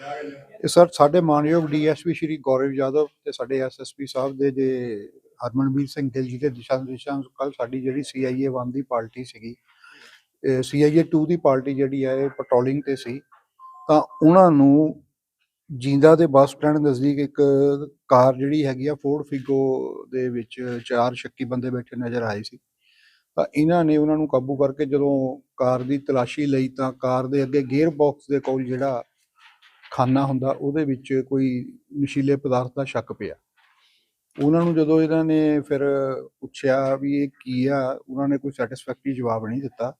ਇਹ ਸਰ, ਸਾਡੇ ਮਾਨਯੋਗ ਡੀਐਸਪੀ ਸ਼੍ਰੀ ਗੌਰਵ ਯਾਦਵ ਤੇ ਸਾਡੇ ਐਸਐਸਪੀ ਸਾਹਿਬ ਦੇ ਜੇ ਹਰਮਨਵੀਰ ਸਿੰਘ ਗਿੱਲ ਜੀ ਦੇ ਦਿਸ਼ਾ ਨਿਰਦੇਸ਼ਾਂ ਕੱਲ ਸਾਡੀ ਜਿਹੜੀ ਸੀਆਈਏ 1 ਦੀ ਪਾਰਟੀ ਸੀਗੀ ਸੀਆਈਏ 2 ਦੀ ਪਾਰਟੀ ਜਿਹੜੀ ਹੈ ਪੈਟਰੋਲਿੰਗ ਤੇ ਸੀ। ਤਾਂ ਉਹਨਾਂ ਨੂੰ ਜਿੰਦਾ ਦੇ ਬੱਸ ਸਟੈਂਡ ਨਜ਼ਦੀਕ ਇੱਕ ਕਾਰ ਜਿਹੜੀ ਹੈਗੀ ਆ ਫੋਰਡ ਫਿਗੋ ਦੇ ਵਿੱਚ ਚਾਰ ਸ਼ੱਕੀ ਬੰਦੇ ਬੈਠੇ ਨਜ਼ਰ ਆਏ ਸੀ। ਤਾਂ ਇਹਨਾਂ ਨੇ ਉਹਨਾਂ ਨੂੰ ਕਾਬੂ ਕਰਕੇ ਜਦੋਂ ਕਾਰ ਦੀ ਤਲਾਸ਼ੀ ਲਈ ਤਾਂ ਕਾਰ ਦੇ ਅੱਗੇ ਗੇਅਰ ਬਾਕਸ ਦੇ ਕੋਲ ਜਿਹੜਾ ਖਾਨਾ ਹੁੰਦਾ, ਉਹਦੇ ਵਿੱਚ ਕੋਈ ਨਸ਼ੀਲੇ ਪਦਾਰਥ ਦਾ ਸ਼ੱਕ ਪਿਆ। ਉਹਨਾਂ ਨੂੰ ਜਦੋਂ ਇਹਨਾਂ ਨੇ ਫਿਰ ਪੁੱਛਿਆ ਵੀ ਇਹ ਕੀ ਆ, ਉਹਨਾਂ ਨੇ ਕੋਈ ਸੈਟੀਸਫੈਕਟਰੀ ਜਵਾਬ ਨਹੀਂ ਦਿੱਤਾ।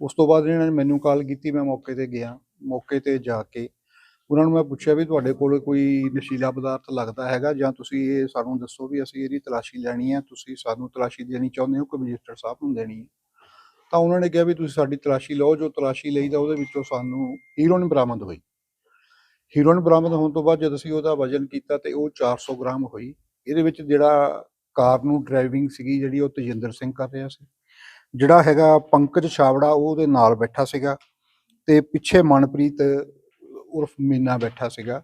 ਉਸ ਤੋਂ ਬਾਅਦ ਇਹਨਾਂ ਨੇ ਮੈਨੂੰ ਕਾਲ ਕੀਤੀ, ਮੈਂ ਮੌਕੇ ਤੇ ਗਿਆ, ਮੌਕੇ ਤੇ ਜਾ ਕੇ ਉਹਨਾਂ ਨੂੰ ਮੈਂ ਪੁੱਛਿਆ ਵੀ ਤੁਹਾਡੇ ਕੋਲ ਕੋਈ ਨਸ਼ੀਲਾ ਪਦਾਰਥ ਲੱਗਦਾ ਹੈਗਾ ਜਾਂ ਤੁਸੀਂ ਇਹ ਸਾਨੂੰ ਦੱਸੋ ਵੀ ਅਸੀਂ ਇਹਦੀ ਤਲਾਸ਼ੀ ਲੈਣੀ ਹੈ ਤੁਸੀਂ ਸਾਨੂੰ ਤਲਾਸ਼ੀ ਦੇਣੀ ਚਾਹੁੰਦੇ ਹੋ ਕਿ ਮਜਿਸਟਰ ਸਾਹਿਬ ਨੂੰ ਦੇਣੀ ਹੈ ਤਾਂ ਉਹਨਾਂ ਨੇ ਕਿਹਾ ਵੀ ਤੁਸੀਂ ਸਾਡੀ ਤਲਾਸ਼ੀ ਲਓ, ਜੋ ਤਲਾਸ਼ੀ ਲਈ ਤਾਂ ਉਹਦੇ ਵਿੱਚੋਂ ਸਾਨੂੰ ਹੀਰੋਇਨ ਬਰਾਮਦ ਹੋਈ। ਹੀਰੋਇਨ ਬਰਾਮਦ ਹੋਣ ਤੋਂ ਬਾਅਦ ਜਦ ਅਸੀਂ ਉਹਦਾ ਵਜ਼ਨ ਕੀਤਾ ਤੇ ਉਹ 400 ਗ੍ਰਾਮ ਹੋਈ, ਇਹਦੇ ਵਿੱਚ ਜਿਹੜਾ ਕਾਰ ਨੂੰ ਡਰਾਈਵਿੰਗ ਸੀਗੀ ਜਿਹੜੀ ਉਹ ਤਜਿੰਦਰ ਸਿੰਘ ਕਰ ਰਿਹਾ ਸੀ। ਜਿਹੜਾ ਹੈਗਾ ਪੰਕਜ ਛਾਵੜਾ ਉਹ ਉਹਦੇ ਨਾਲ ਬੈਠਾ ਸੀਗਾ ਤੇ ਪਿੱਛੇ ਮਨਪ੍ਰੀਤ ਉਰਫ ਮੀਨਾ ਬੈਠਾ ਸੀਗਾ।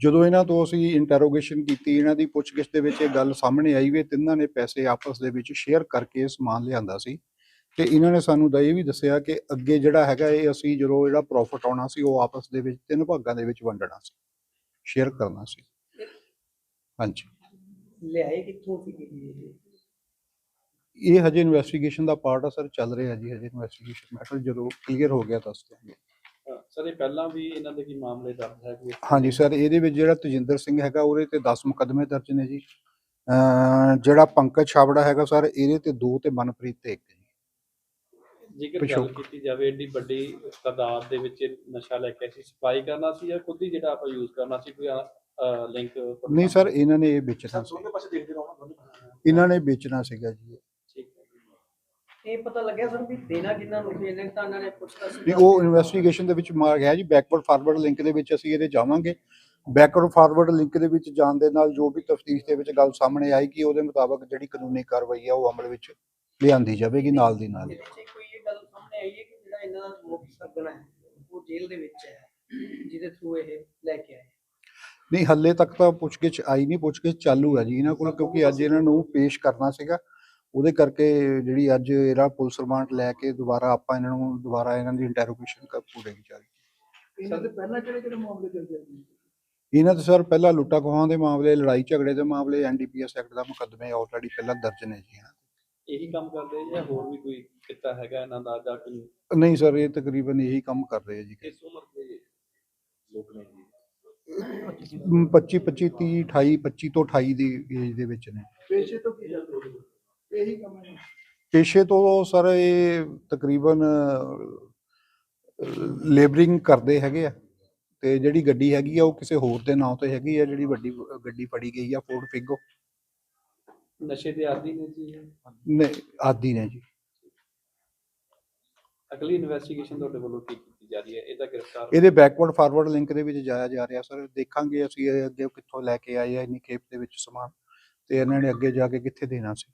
ਜਦੋਂ ਇਹਨਾਂ ਤੋਂ ਅਸੀਂ ਇੰਟਰੋਗੇਸ਼ਨ ਕੀਤੀ, ਇਹਨਾਂ ਦੀ ਪੁੱਛਗਿੱਛ ਦੇ ਵਿੱਚ ਇਹ ਗੱਲ ਸਾਹਮਣੇ ਆਈ ਵੀ ਇਹ ਤਿੰਨਾਂ ਨੇ ਪੈਸੇ ਆਪਸ ਦੇ ਵਿੱਚ ਸ਼ੇਅਰ ਕਰਕੇ ਸਮਾਨ ਲਿਆਂਦਾ ਸੀ। ਤੇ ਇਹਨਾਂ ਨੇ ਸਾਨੂੰ ਦਾ ਇਹ ਵੀ ਦੱਸਿਆ ਕਿ ਅੱਗੇ ਜਿਹੜਾ ਹੈਗਾ ਇਹ ਅਸੀਂ ਜਦੋਂ ਜਿਹੜਾ ਪ੍ਰੋਫਿਟ ਆਉਣਾ ਸੀ ਉਹ ਆਪਸ ਦੇ ਵਿੱਚ ਤਿੰਨ ਭਾਗਾਂ ਦੇ ਵਿੱਚ ਵੰਡਣਾ ਸੀ ਸ਼ੇਅਰ ਕਰਨਾ ਸੀ। ਹਾਂਜੀ। ਲਿਆਏ ਕਿੱਥੋਂ ਸੀ ਇਹ? ਇਹ ਹਜੇ ਇਨਵੈਸਟੀਗੇਸ਼ਨ ਦਾ ਪਾਰਟ ਆ ਸਰ ਚੱਲ ਰਿਹਾ ਜੀ ਹਜੇ ਇਨਵੈਸਟੀਗੇਸ਼ਨ ਮੈਟਰ ਜਦੋਂ ਕਲੀਅਰ ਹੋ ਗਿਆ ਦੱਸ ਦਿਆਂਗੇ। ਸਰ ਇਹ ਪਹਿਲਾਂ ਵੀ ਇਹਨਾਂ ਦੇ ਕੀ ਮਾਮਲੇ ਦਰਜ ਹੈ ਕੋਈ? ਹਾਂਜੀ ਸਰ ਇਹਦੇ ਵਿੱਚ ਜਿਹੜਾ ਤਜਿੰਦਰ ਸਿੰਘ ਹੈਗਾ ਉਹਦੇ ਤੇ 10 ਮੁਕੱਦਮੇ ਦਰਜ ਨੇ ਜੀ। ਜਿਹੜਾ ਪੰਕਜ ਛਾਬੜਾ ਹੈਗਾ ਸਰ ਇਹਦੇ ਤੇ ਦੋ ਤੇ ਮਨਪ੍ਰੀਤ ਤੇ ਇੱਕ ਜੀ। ਜੇਕਰ ਗੱਲ ਪਿਛੋਕੜ। ਕੀਤੀ ਜਾਵੇ ਏਡੀ ਵੱਡੀ ਤਾਦਾਦ ਦੇ ਵਿੱਚ ਨਸ਼ਾ ਲੈ ਕੇ ਅਸੀਂ ਸਪਾਈ ਕਰਨਾ ਸੀ ਜਾਂ ਖੁਦ ਹੀ ਜਿਹੜਾ ਆਪਾਂ ਯੂਜ਼ ਕਰਨਾ ਸੀ ਕੋਈ ਲਿੰਕ ਨਹੀਂ ਸਰ ਇਹਨਾਂ ਨੇ ਇਹ ਵੇਚਣਾ ਸੀ। ਦੋਨੇ ਪਾਸੇ ਦੇਖਦੇ ਰਹੋ ਦੋਨੇ ਇਹਨਾਂ ਨੇ ਵੇਚਣਾ ਸੀਗਾ ਜੀ ਠੀਕ ਹੈ ਇਹ ਪਤਾ ਲੱਗਿਆ ਸਰ ਵੀ ਦੇਣਾ ਕਿੰਨਾ ਨੂੰ ਸੀ ਇਹਨੇ ਤਾਂ ਇਹਨਾਂ ਨੇ ਪੁੱਛਦਾ ਸੀ। ਵੀ ਉਹ ਇਨਵੈਸਟੀਗੇਸ਼ਨ ਦੇ ਵਿੱਚ ਮਾਰ ਗਿਆ ਜੀ। ਬੈਕਵਰਡ ਫਾਰਵਰਡ ਲਿੰਕ ਦੇ ਵਿੱਚ ਅਸੀਂ ਇਹਦੇ ਜਾਵਾਂਗੇ। ਬੈਕਵਰਡ ਫਾਰਵਰਡ ਲਿੰਕ ਦੇ ਵਿੱਚ ਜਾਣ ਦੇ ਨਾਲ ਜੋ ਵੀ ਤਫਤੀਸ਼ ਦੇ ਵਿੱਚ ਗੱਲ ਸਾਹਮਣੇ ਆਏਗੀ ਉਹਦੇ ਮੁਤਾਬਕ ਜਿਹੜੀ ਕਾਨੂੰਨੀ ਕਾਰਵਾਈ ਆ ਉਹ ਅਮਲ ਵਿੱਚ ਲਿਆਂਦੀ ਜਾਵੇਗੀ ਨਾਲ ਦੀ ਨਾਲ। ਇਹਦੇ 'ਚ ਕੋਈ ਇਹ ਹੈ ਕਿ ਜਿਹੜਾ ਇਹਨਾਂ ਦਾ ਮੁੱਖ ਸਰਗਨਾ ਹੈ ਉਹ ਜੇਲ੍ਹ ਦੇ ਵਿੱਚ ਹੈ ਜਿਹਦੇ ਥਰੂ ਇਹ ਲੈ ਕੇ ਆਏ ਨਹੀਂ ਹੱਲੇ ਤੱਕ ਤਾਂ ਪੁੱਛਗਿੱਛ ਆਈ ਨਹੀਂ ਪੁੱਛਗਿੱਛ ਚਾਲੂ ਹੈ ਜੀ ਇਹਨਾਂ ਕੋਲ ਕਿਉਂਕਿ ਅੱਜ ਇਹਨਾਂ ਨੂੰ ਪੇਸ਼ ਕਰਨਾ ਸੀਗਾ। ਉਹਦੇ ਕਰਕੇ ਜਿਹੜੀ ਅੱਜ ਇਹਦਾ ਪੁਲਿਸ ਰਿਮਾਂਡ ਲੈ ਕੇ ਦੁਬਾਰਾ ਆਪਾਂ ਇਹਨਾਂ ਨੂੰ ਦੁਬਾਰਾ ਇਹਨਾਂ ਦੀ ਇੰਟਰੋਗੇਸ਼ਨ ਕਰ ਪੂਰੇ ਕੀ ਜਾਰੀ ਦੇ ਪਹਿਲਾਂ ਕਿਹੜੇ ਕਿਹੜੇ ਮਾਮਲੇ ਚੱਲਦੇ ਆ ਇਹਨਾਂ ਤੇ ਸਰ ਪਹਿਲਾਂ ਲੁੱਟਾ ਖੋਹਾਂ ਦੇ ਮਾਮਲੇ ਲੜਾਈ ਝਗੜੇ ਦੇ ਮਾਮਲੇ ਐਨਡੀਪੀਐਸ ਐਕਟ ਦਾ ਮੁਕੱਦਮੇ ਆਲਰੇਡੀ ਪਹਿਲਾਂ ਦਰਜ ਨੇ ਜੀ ਇਹਨਾਂ ਇਹੀ ਕੰਮ ਕਰਦੇ ਜਾਂ ਹੋਰ ਵੀ ਕੋਈ ਕਿੱਤਾ ਹੈਗਾ ਇਹਨਾਂ ਦਾ ਜਾਂ ਕੋਈ। ਨਹੀਂ ਸਰ ਇਹ ਤਕਰੀਬਨ ਇਹੀ ਕੰਮ ਕਰ ਰਹੇ ਆ ਜੀ। ਕਿਸ ਉਮਰ ਦੇ ਲੋਕ ਨੇ ਜੀ? 25 25 30 28 25 ਤੋਂ 28 ਦੀ ਏਜ ਦੇ ਵਿੱਚ ਨੇ। ਪੇਸ਼ੇ ਤੋਂ ਕੀ ਜਾਂਦੇ ਇਹੀ ਕੰਮ ਹੈ। ਪੇਸ਼ੇ ਤੋਂ ਸਰ ਇਹ ਤਕਰੀਬਨ ਲੇਬਰਿੰਗ ਕਰਦੇ ਹੈਗੇ ਆ। ਤੇ ਜਿਹੜੀ ਗੱਡੀ ਹੈਗੀ ਆ ਉਹ ਕਿਸੇ ਹੋਰ ਦੇ ਨਾਂ ਤੇ ਹੈਗੀ ਆ ਜਿਹੜੀ ਵੱਡੀ ਗੱਡੀ ਫੜੀ ਗਈ ਆ ਫੋਰਡ ਫਿਗੋ ਨਸ਼ੇ ਦੇ ਆਦੀ ਨੇ ਜੀ ਨਹੀਂ ਆਦੀ ਨੇ ਜੀ। ਅਗਲੀ ਇਨਵੈਸਟੀਗੇਸ਼ਨ ਤੁਹਾਡੇ ਵੱਲੋਂ ਕੀ ਕੀਤੀ ਜਾ ਰਹੀ ਹੈ? ਇਹਦਾ ਗ੍ਰਿਫਤਾਰ ਇਹਦੇ ਬੈਕਵਰਡ ਫਾਰਵਰਡ ਲਿੰਕ ਦੇ ਵਿੱਚ ਜਾਇਆ ਜਾ ਰਿਹਾ। ਸਰ ਦੇਖਾਂਗੇ ਅਸੀਂ ਇਹ ਅੱਗੇ ਕਿੱਥੋਂ ਲੈ ਕੇ ਆਏ ਆ ਇਨੀ ਕੇਪ ਦੇ ਵਿੱਚ ਸਮਾਨ। ਤੇ ਇਹਨਾਂ ਨੇ ਅੱਗੇ ਜਾ ਕੇ ਕਿੱਥੇ ਦੇਣਾ ਸੀ?